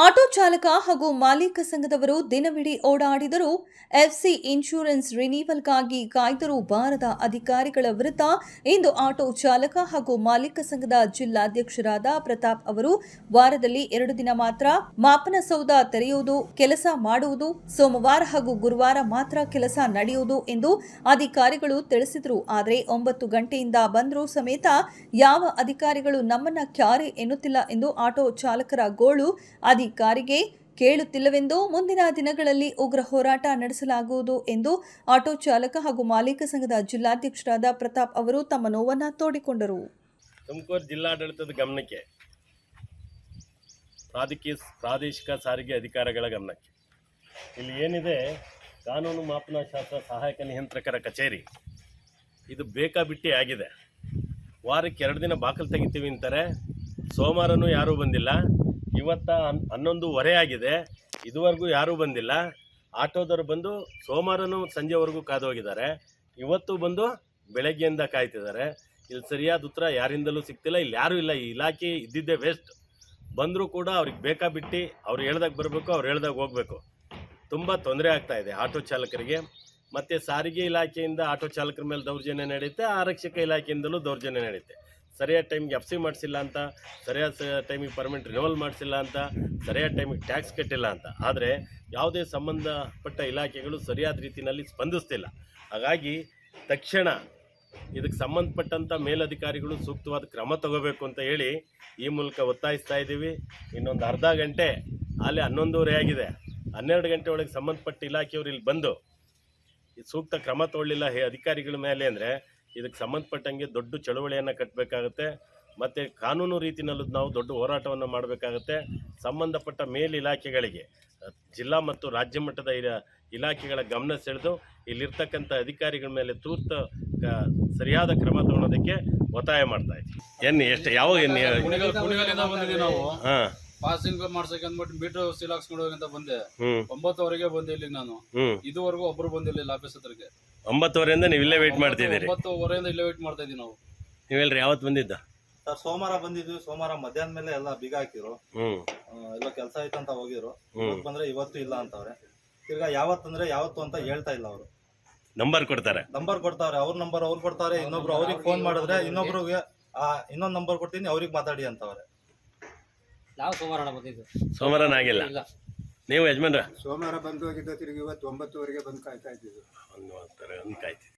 Auto ಚಾಲಕ ಹಾಗೂ ಮಾಲೀಕ ಸಂಘದವರು ದಿನವಿಡೀ ಓಡಾಡಿದರೂ ಎಫ್ಸಿ ಇನ್ಶೂರೆನ್ಸ್ ರಿನೀವಲ್ಗಾಗಿ ಕಾಯ್ದರೂ ಬಾರದ ಅಧಿಕಾರಿಗಳ ವಿರುದ್ಧ ಇಂದು ಆಟೋ ಚಾಲಕ ಹಾಗೂ ಮಾಲೀಕ ಸಂಘದ ಜಿಲ್ಲಾಧ್ಯಕ್ಷರಾದ ಪ್ರತಾಪ್ ಅವರು ವಾರದಲ್ಲಿ ಎರಡು ದಿನ ಮಾತ್ರ ಮಾಪನ ಸೌಧ ತೆರೆಯುವುದು, ಕೆಲಸ ಮಾಡುವುದು, ಸೋಮವಾರ ಹಾಗೂ ಗುರುವಾರ ಮಾತ್ರ ಕೆಲಸ ನಡೆಯುವುದು ಎಂದು ಅಧಿಕಾರಿಗಳು ತಿಳಿಸಿದರು. ಆದರೆ ಒಂಬತ್ತು ಗಂಟೆಯಿಂದ ಬಂದರೂ ಸಮೇತ ಯಾವ ಅಧಿಕಾರಿಗಳು ನಮ್ಮನ್ನ ಕ್ಯಾರೆ ಎನ್ನುತ್ತಿಲ್ಲ ಎಂದು ಆಟೋ ಚಾಲಕರ ಗೋಳು ಅಧಿಕಾರಿಗೆ ಕೇಳುತ್ತಿಲ್ಲವೆಂದು ಮುಂದಿನ ದಿನಗಳಲ್ಲಿ ಉಗ್ರ ಹೋರಾಟ ನಡೆಸಲಾಗುವುದು ಎಂದು ಆಟೋ ಚಾಲಕ ಹಾಗೂ ಮಾಲೀಕ ಸಂಘದ ಜಿಲ್ಲಾಧ್ಯಕ್ಷರಾದ ಪ್ರತಾಪ್ ಅವರು ತಮ್ಮ ನೋವನ್ನು ತೋಡಿಕೊಂಡರು. ತುಮಕೂರು ಜಿಲ್ಲಾಡಳಿತದ ಗಮನಕ್ಕೆ ಪ್ರಾಧಿಕಿ ಪ್ರಾದೇಶಿಕ ಸಾರಿಗೆ ಅಧಿಕಾರಿಗಳ ಗಮನಕ್ಕೆ. ಇಲ್ಲಿ ಏನಿದೆ, ಕಾನೂನು ಮಾಪನ ಶಾಸ್ತ್ರ ಸಹಾಯಕ ನಿಯಂತ್ರಕರ ಕಚೇರಿ. ಇದು ಬೇಕಾಬಿಟ್ಟಿ ಆಗಿದೆ. ವಾರಕ್ಕೆ ಎರಡು ದಿನ ಬಾಕಲು ತೆಗಿತೀವಿ ಅಂತಾರೆ. ಸೋಮವಾರನೂ ಯಾರೂ ಬಂದಿಲ್ಲ. ಇವತ್ತ ಹನ್, ಹನ್ನೊಂದುವರೆ ಆಗಿದೆ. ಇದುವರೆಗೂ ಯಾರೂ ಬಂದಿಲ್ಲ. ಆಟೋದವರು ಬಂದು ಸೋಮವಾರನೂ ಸಂಜೆವರೆಗೂ ಕಾದು ಹೋಗಿದ್ದಾರೆ ಇವತ್ತು ಬಂದು ಬೆಳಗ್ಗೆಯಿಂದ ಕಾಯ್ತಿದ್ದಾರೆ. ಇಲ್ಲಿ ಸರಿಯಾದ ಉತ್ತರ ಯಾರಿಂದಲೂ ಸಿಗ್ತಿಲ್ಲ. ಇಲ್ಲಿ ಯಾರೂ ಇಲ್ಲ. ಈ ಇಲಾಖೆ ಇದ್ದಿದ್ದೇ ವೇಸ್ಟ್ ಬಂದರೂ ಕೂಡ ಅವ್ರಿಗೆ ಬೇಕಾಬಿಟ್ಟು ಅವ್ರು ಹೇಳ್ದಾಗ ಬರಬೇಕು, ಅವ್ರು ಹೇಳ್ದಾಗ ಹೋಗಬೇಕು. ತುಂಬ ತೊಂದರೆ ಆಗ್ತಾ ಇದೆ ಆಟೋ ಚಾಲಕರಿಗೆ. ಮತ್ತು ಸಾರಿಗೆ ಇಲಾಖೆಯಿಂದ ಆಟೋ ಚಾಲಕರ ಮೇಲೆ ದೌರ್ಜನ್ಯ ನಡೆಯುತ್ತೆ. ಆರಕ್ಷಕ ಇಲಾಖೆಯಿಂದಲೂ ದೌರ್ಜನ್ಯ ನಡೆಯುತ್ತೆ. ಸರಿಯಾದ ಟೈಮ್ಗೆ ಎಫ್ ಸಿ ಮಾಡಿಸಿಲ್ಲ ಅಂತ, ಸರಿಯಾದ ಟೈಮಿಗೆ ಪರ್ಮಿಟ್ ರಿನೋವಲ್ ಮಾಡಿಸಿಲ್ಲ ಅಂತ, ಸರಿಯಾದ ಟೈಮಿಗೆ ಟ್ಯಾಕ್ಸ್ ಕಟ್ಟಿಲ್ಲ ಅಂತ. ಆದರೆ ಯಾವುದೇ ಸಂಬಂಧಪಟ್ಟ ಇಲಾಖೆಗಳು ಸರಿಯಾದ ರೀತಿಯಲ್ಲಿ ಸ್ಪಂದಿಸ್ತಿಲ್ಲ. ಹಾಗಾಗಿ ತಕ್ಷಣ ಇದಕ್ಕೆ ಸಂಬಂಧಪಟ್ಟಂಥ ಮೇಲಧಿಕಾರಿಗಳು ಸೂಕ್ತವಾದ ಕ್ರಮ ತಗೋಬೇಕು ಅಂತ ಹೇಳಿ ಈ ಮೂಲಕ ಒತ್ತಾಯಿಸ್ತಾ ಇದ್ದೀವಿ. ಇನ್ನೊಂದು ಅರ್ಧ ಗಂಟೆ, ಅಲ್ಲಿ ಹನ್ನೊಂದುವರೆ ಆಗಿದೆ. ಹನ್ನೆರಡು ಗಂಟೆ ಒಳಗೆ ಸಂಬಂಧಪಟ್ಟ ಇಲಾಖೆಯವರು ಇಲ್ಲಿ ಬಂದು ಸೂಕ್ತ ಕ್ರಮ ತಗೊಳ್ಳಿಲ್ಲ ಹೇ, ಅಧಿಕಾರಿಗಳ ಮೇಲೆ ಅಂದರೆ ಇದಕ್ಕೆ ಸಂಬಂಧಪಟ್ಟಂಗೆ ದೊಡ್ಡ ಚಳುವಳಿಯನ್ನು ಕಟ್ಟಬೇಕಾಗತ್ತೆ ಮತ್ತು ಕಾನೂನು ರೀತಿಯಲ್ಲೂ ನಾವು ದೊಡ್ಡ ಹೋರಾಟವನ್ನು ಮಾಡಬೇಕಾಗತ್ತೆ. ಸಂಬಂಧಪಟ್ಟ ಮೇಲ್ ಇಲಾಖೆಗಳಿಗೆ ಜಿಲ್ಲಾ ಮತ್ತು ರಾಜ್ಯ ಮಟ್ಟದ ಇಲ- ಇಲಾಖೆಗಳ ಗಮನ ಸೆಳೆದು ಇಲ್ಲಿರ್ತಕ್ಕಂಥ ಅಧಿಕಾರಿಗಳ ಮೇಲೆ ತೂರ್ತ ಸರಿಯಾದ ಕ್ರಮ ತಗೊಳೋದಕ್ಕೆ ಒತ್ತಾಯ ಮಾಡ್ತಾ ಇದ್ದೀವಿ ಎನ್ನು ಎಷ್ಟು ಯಾವ ಹಾಂ. ಪಾಸಿಂಗ್ ಮಾಡ್ಸಕ್ಕೆ ಅಂದ್ಬಿಟ್ಟು ಮೀಟರ್ ಸೀಲ್ ಹಾಕ್ಸ್ಕೊಂಡು ಹೋಗಿ ಅಂತ ಬಂದೆ. ಒಂಬತ್ತುವರೆಗೆ ಬಂದಿಲ್ಲ ಇಲ್ಲಿಗೆ ನಾನು. ಇದುವರೆಗೂ ಒಬ್ರು ಬಂದಿಲ್ಲ ಇಲ್ಲಿ ಆಫೀಸ್ ಹತ್ರಕ್ಕೆ. ಒಂಬತ್ತುವರೆಯಿಂದ ನೀವು ಇಲ್ಲೇ ವೇಟ್ ಮಾಡ್ತಿದ್ದೀರಿ. ಒಂಬತ್ತುವರೆಯಿಂದ ಇಲ್ಲೇ ವೇಟ್ ಮಾಡ್ತಾ ಇದೀವಿ ನಾವು. ನೀವೆಲ್ಲರಿ ಯಾವತ್ತು ಬಂದಿದ್ದ? ಸರ್ ಸೋಮವಾರ ಬಂದಿದ್ವಿ. ಸೋಮವಾರ ಮಧ್ಯಾಹ್ನ ಮೇಲೆ ಎಲ್ಲ ಬೀಗ ಹಾಕಿರು. ಹ್ಞೂ ಎಲ್ಲ ಕೆಲಸ ಐತೆ ಅಂತ ಹೋಗಿರು. ಇವತ್ತು ಬಂದ್ರೆ ಇವತ್ತು ಇಲ್ಲ ಅಂತವ್ರೆ. ತಿರ್ಗಾ ಯಾವತ್ತಂದ್ರೆ ಯಾವತ್ತು ಅಂತ ಹೇಳ್ತಾ ಇಲ್ಲ ಅವರು. ನಂಬರ್ ಕೊಡ್ತಾರೆ. ನಂಬರ್ ಕೊಡ್ತಾವ್ರೆ. ಅವ್ರ ನಂಬರ್ ಅವ್ರು ಕೊಡ್ತಾರೆ. ಇನ್ನೊಬ್ರು ಅವ್ರಿಗೆ ಫೋನ್ ಮಾಡಿದ್ರೆ ಇನ್ನೊಬ್ರಿಗೆ ಆ, ಇನ್ನೊಂದ್ ನಂಬರ್ ಕೊಡ್ತೀನಿ ಅವ್ರಿಗೆ ಮಾತಾಡಿ ಅಂತವ್ರೆ. ನಾವು ಸೋಮವಾರ ಬಂದಿದ್ದು. ಸೋಮವಾರನ ಆಗಿಲ್ಲ. ಇಲ್ಲ. ನೀವು ಯಜಮಾನ್ರ? ಸೋಮವಾರ ಬಂದು ಹೋಗಿದ್ದ ತಿರುಗಿ ಇವತ್ತು ಒಂಬತ್ತುವರೆಗೆ ಬಂದು ಕಾಯ್ತಾ ಇದ್ದೀವಿ. ಒಂದು ಒಂದು